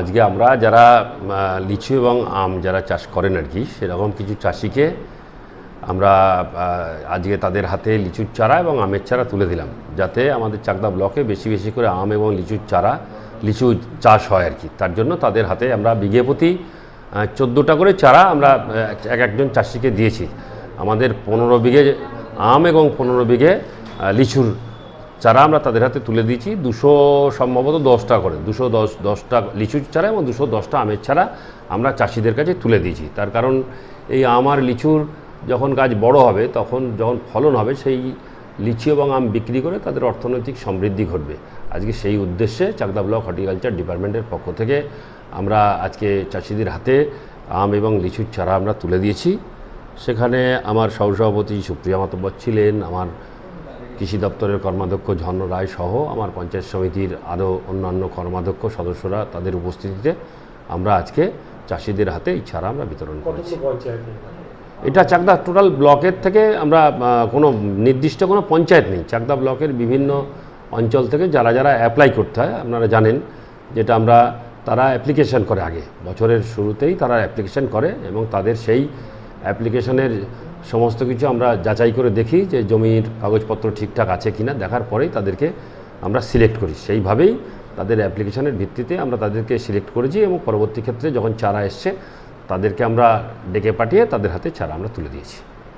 আজকে আমরা যারা লিচু এবং আম যারা চাষ করেন আর কি, সেরকম কিছু চাষিকে আমরা আজকে তাদের হাতে লিচুর চারা এবং আমের চারা তুলে দিলাম, যাতে আমাদের চাকদা ব্লকে বেশি বেশি করে আম এবং লিচুর চারা, লিচু চাষ হয় আর কি। তার জন্য তাদের হাতে আমরা বিঘে প্রতি চোদ্দোটা করে চারা আমরা এক একজন চাষিকে দিয়েছি। আমাদের পনেরো বিঘে আম এবং পনেরো বিঘে লিচুর চারা আমরা তাদের হাতে তুলে দিয়েছি। দুশো সম্ভবত দশটা করে, দুশো দশ, দশটা লিচুর চারা এবং দুশো দশটা আমের চারা আমরা চাষিদের কাছে তুলে দিয়েছি। তার কারণ এই আম আর লিচুর যখন গাছ বড় হবে, তখন যখন ফলন হবে, সেই লিচু এবং আম বিক্রি করে তাদের অর্থনৈতিক সমৃদ্ধি ঘটবে। আজকে সেই উদ্দেশ্যে চাকদা ব্লক হর্টিকালচার ডিপার্টমেন্টের পক্ষ থেকে আমরা আজকে চাষিদের হাতে আম এবং লিচুর চারা আমরা তুলে দিয়েছি। সেখানে আমার সহসভাপতি সুপ্রিয়া মাতব্বর ছিলেন, আমার কৃষি দপ্তরের কর্মাধ্যক্ষ ঝর্ণ রায় সহ আমার পঞ্চায়েত সমিতির আরও অন্যান্য কর্মাধ্যক্ষ সদস্যরা তাদের উপস্থিতিতে আমরা আজকে চাষিদের হাতে এই চারা আমরা বিতরণ করেছি। এটা চাকদা টোটাল ব্লকের থেকে আমরা কোনো নির্দিষ্ট কোনো পঞ্চায়েত নেই। চাকদা ব্লকের বিভিন্ন অঞ্চল থেকে যারা যারা অ্যাপ্লাই করতে হয় আপনারা জানেন যেটা আমরা তারা অ্যাপ্লিকেশন করে আগে। বছরের শুরুতেই তারা অ্যাপ্লিকেশন করে এবং তাদের সেই অ্যাপ্লিকেশনের সমস্ত কিছু আমরা যাচাই করে দেখি যে জমির কাগজপত্র ঠিকঠাক আছে কি না দেখার পরেই তাদেরকে আমরা সিলেক্ট করি। সেইভাবেই তাদের অ্যাপ্লিকেশনের ভিত্তিতে আমরা তাদেরকে সিলেক্ট করেছি এবং পরবর্তী ক্ষেত্রে যখন চারা এসছে, তাদেরকে আমরা ডেকে পাঠিয়ে তাদের হাতে চারা আমরা তুলে দিয়েছি।